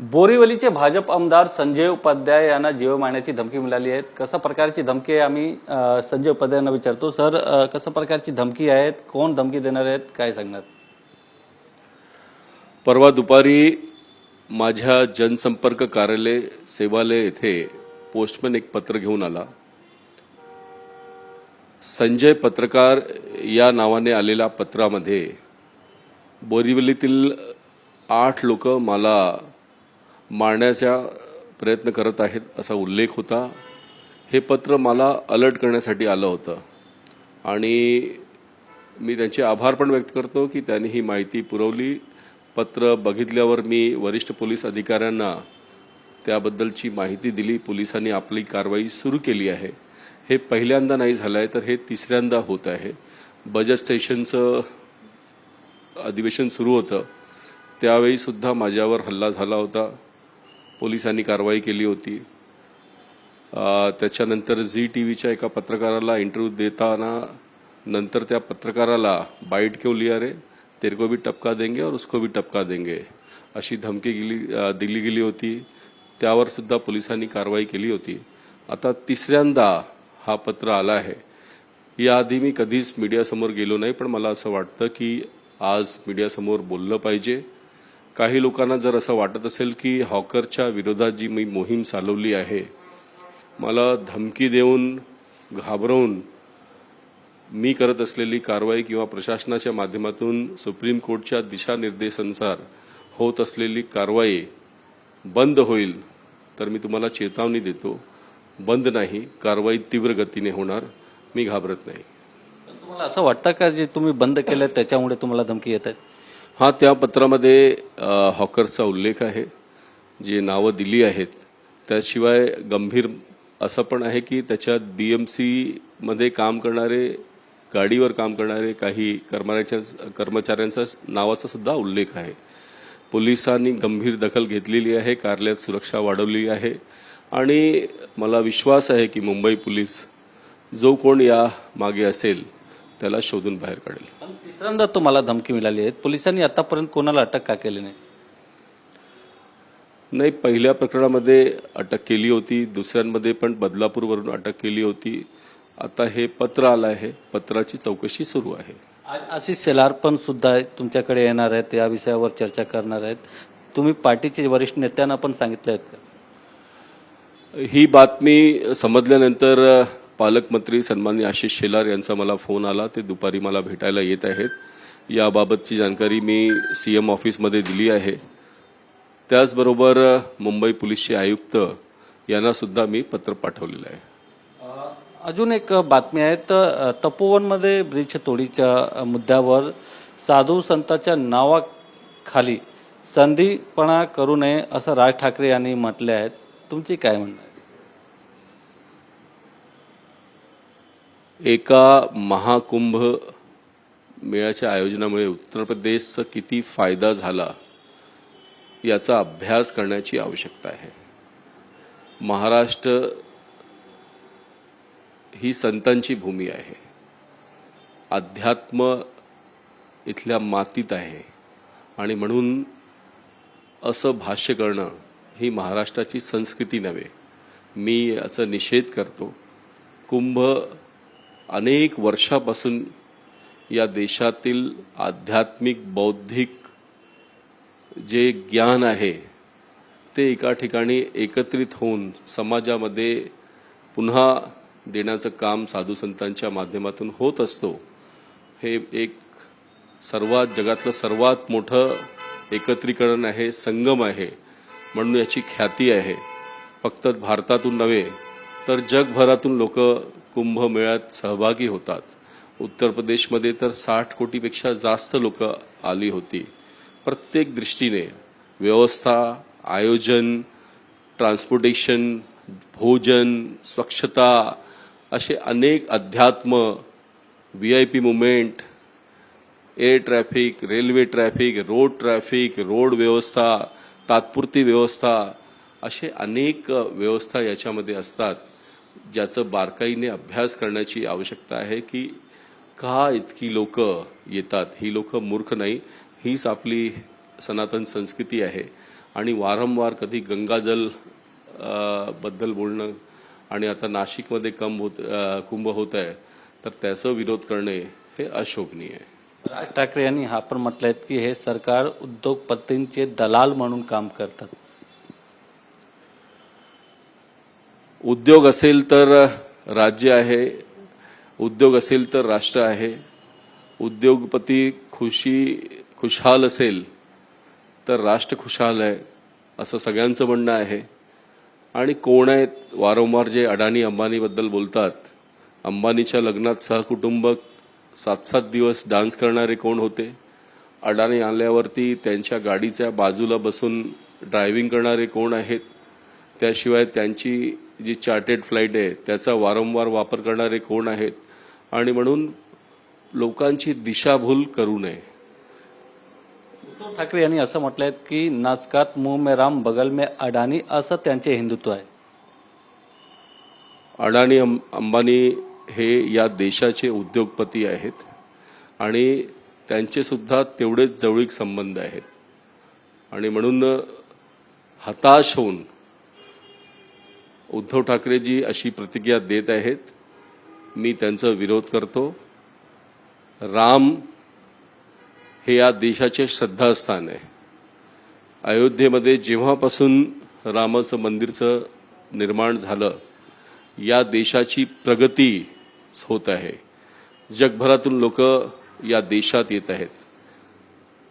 बोरिवलीचे भाजप आमदार संजय उपाध्याय यांना जीव मारण्याची धमकी मिळाली आहे. कशा प्रकारची धमकी आहे आम्ही संजय संजय उपाध्यायांना विचारतो. सर कशा प्रकारची धमकी आहेत? कोण धमकी देणार आहेत? काय सांगणार? परवा दुपारी माझ्या जनसंपर्क कार्यालय सेवालय येथे पोस्टमन एक पत्र घेऊन आला. संजय पत्रकार या नावाने आलेल्या पत्रामध्ये बोरिवलीतील आठ लोक मला मारण्याचा प्रयत्न करत आहेत असा उल्लेख होता. हे पत्र मला अलर्ट करण्यासाठी आलं होतं. आणि मी त्यांचे आभार पण व्यक्त करतो की त्यांनी ही माहिती पुरवली. पत्र बघितल्यावर मी वरिष्ठ पोलीस अधिकाऱ्यांना त्याबद्दलची माहिती दिली. पोलिसांनी आपली कारवाई सुरू केली आहे. हे पहिल्यांदा नाही झालं आहे तर हे तिसऱ्यांदा होत आहे. बजेट सेशनचं अधिवेशन सुरू होतं. त्यावेळीसुद्धा माझ्यावर हल्ला झाला होता. पोलिसांनी कारवाई केली होती. त्याच्यानंतर झी टी व्हीच्या एका पत्रकाराला इंटरव्ह्यू देताना नंतर त्या पत्रकाराला बाईट क्यों लिया रे? तेरे को भी टपका देंगे और उसको भी टपका देंगे. अशी धमकी गेली दिली गेली होती. त्यावर सुद्धा पोलिसांनी कारवाई केली होती. आता तिसऱ्यांदा हा पत्र आला आहे. याआधी मी कधीच मीडियासमोर गेलो नाही पण मला असं वाटतं की आज मीडियासमोर बोललं पाहिजे. काही लोकांना जर असं वाटत असेल की हॉकरच्या विरोधात जी मी मोहीम चालवली आहे मला धमकी देऊन घाबरवून मी करत असलेली कारवाई किंवा प्रशासनाच्या माध्यमातून सुप्रीम कोर्टच्या दिशानिर्देशानुसार होत असलेली कारवाई बंद होईल तर मी तुम्हाला चेतावणी देतो. बंद नाही कारवाई तीव्र गतीने होणार मी घाबरत नाही. तुम्हाला असं वाटतं का जे तुम्ही बंद केलं त्याच्यामुळे तुम्हाला धमकी येत आहेत? हा त्या पत्रामध्ये हॉकर्सचा उल्लेख आहे जी नावं दिली आहेत. त्याशिवाय गंभीर असं पण आहे की त्याच्यात बी एम सीमध्ये काम करणारे गाडीवर काम करणारे काही कर्मचाऱ्यांच्या कर्मचाऱ्यांचा नावाचा सुद्धा उल्लेख आहे. पोलिसांनी गंभीर दखल घेतलेली आहे कार्यालयात सुरक्षा वाढवली आहे. आणि मला विश्वास आहे की मुंबई पोलीस जो कोण या मागे असेल त्याला शोधून बाहेर काढेल. पण तिसऱ्यांदा तुम्हाला धमकी मिळाली आहे. पोलिसांनी आतापर्यंत कोणाला अटक का केली नाही? नाही पहिल्या प्रकरणामध्ये अटक केली होती. दुसऱ्यांमध्ये पण बदलापूरवरून अटक केली होती. आता हे पत्र आलं आहे. पत्राची चौकशी सुरू आहे. आज आशिष शेलार पण सुद्धा तुमच्याकडे येणार आहेत. या विषयावर चर्चा करणार आहेत. तुम्ही पार्टीचे वरिष्ठ नेत्यांना पण सांगितलं आहेत का? ही बातमी समजल्यानंतर पालकमंत्री सन्माननीय आशिष शेलार यांचा मला फोन आला. ते दुपारी मला भेटायला येत आहेत. याबाबतची जानकारी मी सी एम ऑफिसमध्ये दिली आहे. त्याचबरोबर मुंबई पोलीसचे आयुक्त यांना सुद्धा मी पत्र पाठवलेलं आहे. अजून एक बातमी आहे. तर तपोवनमध्ये ब्रिज तोडीच्या मुद्द्यावर साधू संतांच्या नावाखाली संधीपणा करू नये असं राज ठाकरे यांनी म्हटले आहेत तुमची काय म्हणणं एका महाकुंभ मेळ्याच्या आयोजनामुळे उत्तर प्रदेशचा किती फायदा झाला याचा अभ्यास करण्याची आवश्यकता आहे. महाराष्ट्र ही संतांची भूमी आहे. अध्यात्म इथल्या मातीत आहे. आणि म्हणून असं भाष्य करणं ही महाराष्ट्राची संस्कृती नव्हे. मी याचा निषेध करतो. कुंभ अनेक वर्षापासून या देशातील आध्यात्मिक बौद्धिक जे ज्ञान आहे ते एका ठिकाणी एकत्रित होऊन समाजामध्ये पुन्हा देण्याचं काम साधू संतांच्या माध्यमातून होत असतो हे एक सर्वात जगातलं सर्वात मोठं एकत्रीकरण आहे संगम आहे म्हणून याची ख्याती आहे. फक्त भारतातून नव्हे तर जगभरातून लोक कुंभमेळ्यात सहभागी होतात. उत्तर प्रदेशमध्ये तर साठ कोटीपेक्षा जास्त लोक आली होती. प्रत्येक दृष्टीने व्यवस्था आयोजन ट्रान्सपोर्टेशन भोजन स्वच्छता असे अनेक अध्यात्म V I P movement air traffic railway traffic road traffic road व्यवस्था तात्पुरती व्यवस्था असे अनेक व्यवस्था याच्यामध्ये असतात. ज्याचं बारकाईने अभ्यास करण्याची आवश्यकता आहे की का इतकी लोक येतात? ही लोक मूर्ख नाही. हीच आपली सनातन संस्कृती आहे. आणि वारंवार कधी गंगाजलबद्दल बोलणं आणि आता नाशिकमध्ये कम होत कुंभ होत आहे तर त्याचं विरोध करणे हे अशोभनीय आहे. राज ठाकरे यांनी हा पण म्हटलं की हे सरकार उद्योगपतींचे दलाल म्हणून काम करतात. उद्योग असेल तर राज्य आहे उद्योग असेल तर राष्ट्र आहे उद्योगपती खुशी खुशहाल असेल तर राष्ट्र खुशहाल आहे असं सगळ्यांचं म्हणणं आहे. आणि कोण आहेत? वारंवार जे अडाणी अंबानीबद्दल बोलतात अंबानीच्या लग्नात सहकुटुंब सात सात दिवस डान्स करणारे कोण होते? अडाणी आल्यावरती त्यांच्या गाडीच्या बाजूला बसून ड्रायव्हिंग करणारे कोण आहेत? त्याशिवाय त्यांची जी चार्टेड फ्लाईट आहे त्याचा वारंवार वापर करणारे कोण आहेत? आणि म्हणून लोकांची दिशाभूल करू नये. उद्धव ठाकरे यांनी असं म्हटलंय की नाचकात मुंह में राम बगल में अडाणी असं त्यांचे हिंदुत्व आहे. अडाणी अंब- अंबानी हे या देशाचे उद्योगपती आहेत आणि त्यांचे सुद्धा तेवढेच जवळीक संबंध आहेत. आणि म्हणून हताश होऊन उद्धव ठाकरेजी अशी प्रतिक्रिया देत आहेत. मी त्यांचा विरोध करतो. राम हे या देशाचे श्रद्धास्थान आहे. अयोध्येमध्ये जेव्हापासून रामाचं मंदिरचं निर्माण झालं या देशाची प्रगती होत आहे. जगभरातून लोक या देशात येत आहेत.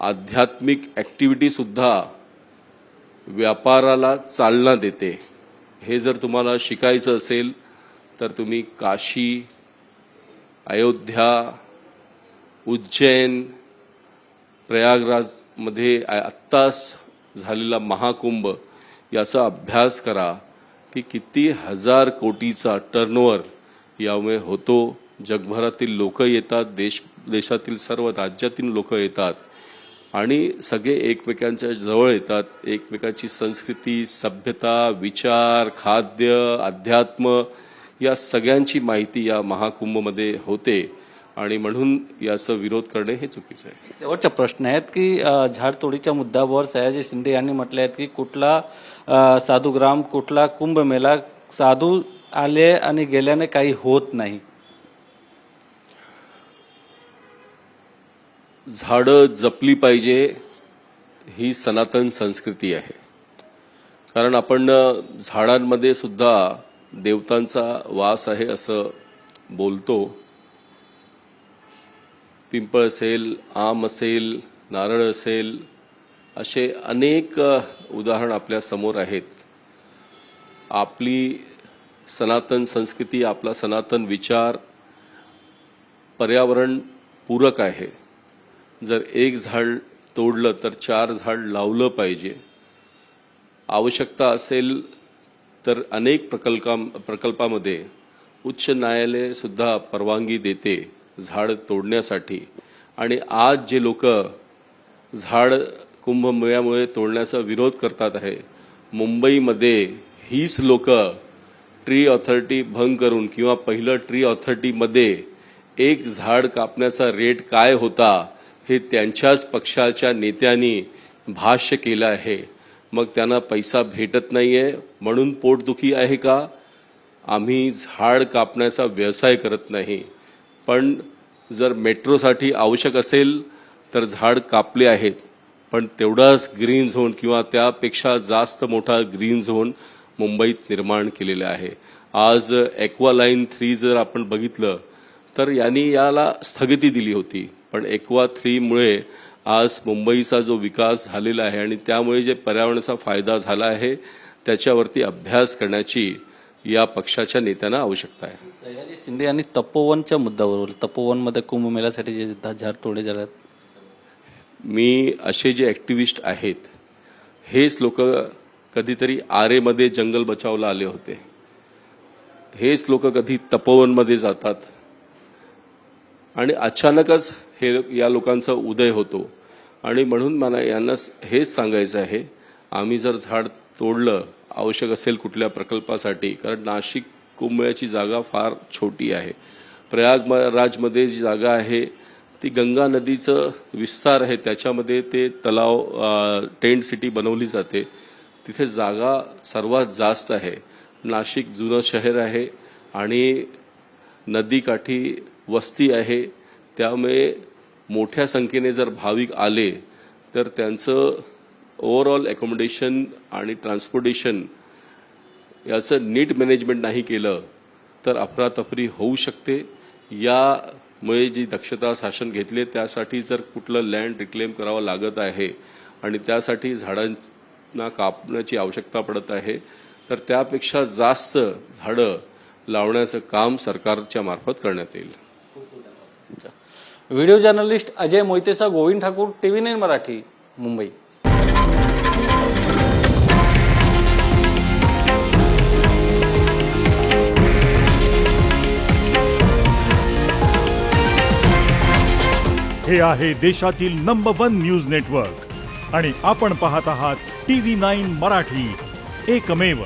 आध्यात्मिक ॲक्टिव्हिटीसुद्धा व्यापाराला चालना देते. हे जर तुम्हाला शिकायचं असेल तर तुम्ही काशी अयोध्या उज्जैन प्रयागराजमध्ये आत्ताच झालेला महाकुंभ याचा अभ्यास करा की किती हजार कोटीचा टर्नओव्हर यामुळे होतो. जगभरातील लोक येतात देश देशातील सर्व राज्यातील लोक येतात. आणि सगळे एकमेकांच्या जवळ येतात. एकमेकांची संस्कृती सभ्यता विचार खाद्य अध्यात्म या सगळ्यांची माहिती या महाकुंभमध्ये होते. आणि म्हणून याचं विरोध करणे हे चुकीचं आहे. शेवटचा प्रश्न आहेत की झाडतोडीच्या मुद्द्यावर सयाजी शिंदे यांनी म्हटले आहेत की कुठला साधुग्राम कुठला कुंभमेळा साधू आले आणि गेल्याने काही होत नाही. झाडं जपली पाहिजे ही सनातन संस्कृती आहे. कारण आपण झाडांमध्ये सुद्धा देवतांचा वास आहे असं बोलतो. पिंपळ असेल आम असेल नारळ असेल असे अनेक उदाहरण आपल्यासमोर आहेत. आपली सनातन संस्कृती आपला सनातन विचार पर्यावरण पूरक आहे. जर एक झाड तोडलं तर चार झाड लावलं पाहिजे. आवश्यकता असेल तर अनेक प्रकल्पा प्रकल्पामध्ये उच्च न्यायालयसुद्धा परवानगी देते झाड तोडण्यासाठी. आणि आज जे लोक झाड कुंभमेळ्यामुळे तोडण्याचा विरोध करतात आहे मुंबईमध्ये हीच लोक ट्री ऑथॉरिटी भंग करून किंवा पहिलं ट्री ऑथॉरिटीमध्ये एक झाड कापण्याचा रेट काय होता हे त्यांच्याच पक्षाच्या नेत्यांनी भाष्य केलं आहे. मग त्यांना पैसा भेटत नाही आहे म्हणून पोटदुखी आहे का? आम्ही झाड कापण्याचा व्यवसाय करत नाही. पण जर मेट्रोसाठी आवश्यक असेल तर झाड कापले आहेत. पण तेवढाच ग्रीन झोन किंवा त्यापेक्षा जास्त मोठा ग्रीन झोन मुंबईत निर्माण केलेला आहे. आज एक्वा लाईन थ्री जर आपण बघितलं तर यांनी याला स्थगिती दिली होती. पण एक्वा थ्रीमुळे आज मुंबईचा जो विकास झालेला आहे आणि त्यामुळे जे पर्यावरणाचा फायदा झाला आहे त्याच्यावरती अभ्यास करण्याची या पक्षाच्या नेत्यांना आवश्यकता आहे. सयाजी शिंदे यांनी तपोवनच्या मुद्द्यावर. तपोवनमध्ये कुंभमेळ्यासाठी जे झाड तोडले झाले मी असे जे ॲक्टिव्हिस्ट आहेत हेच लोक कधीतरी आरेमध्ये जंगल बचावला आले होते. हेच लोक कधी तपोवनमध्ये जातात. आणि अचानकच हे या लोकांचा उदय होतो. आणि म्हणून मला यांना हेच सांगायचं आहे आम्ही जर झाड तोडलं आवश्यक असेल कुठल्या प्रकल्पासाठी कारण नाशिक कुंभळ्याची जागा फार छोटी आहे. प्रयागराजमध्ये जी जागा आहे ती गंगा नदीचं विस्तार आहे त्याच्यामध्ये ते तलाव टेंट सिटी बनवली जाते. तिथे जागा सर्वात जास्त आहे. नाशिक जुनं शहर आहे आणि नदीकाठी वस्ती आहे. त्यामुळे मोठ्या संख्येने जर भाविक आले तर त्यांचं ओव्हरऑल अकोमोडेशन आणि ट्रान्सपोर्टेशन याचं नीट मॅनेजमेंट नाही केलं तर अफरातफरी होऊ शकते. यामुळे जी दक्षता शासन घेतले त्यासाठी जर कुठलं लँड रिक्लेम करावं लागत आहे आणि त्यासाठी झाडांना कापण्याची आवश्यकता पडत आहे तर त्यापेक्षा जास्त झाडं लावण्याचं काम सरकारच्या मार्फत करण्यात येईल. व्हिडिओ जर्नलिस्ट अजय मोहितेचा गोविंद ठाकूर टीव्ही नाईन मराठी मुंबई. हे आहे देशातील नंबर वन न्यूज नेटवर्क आणि आपण पाहत आहात टी व्ही नाईन मराठी. एकमेव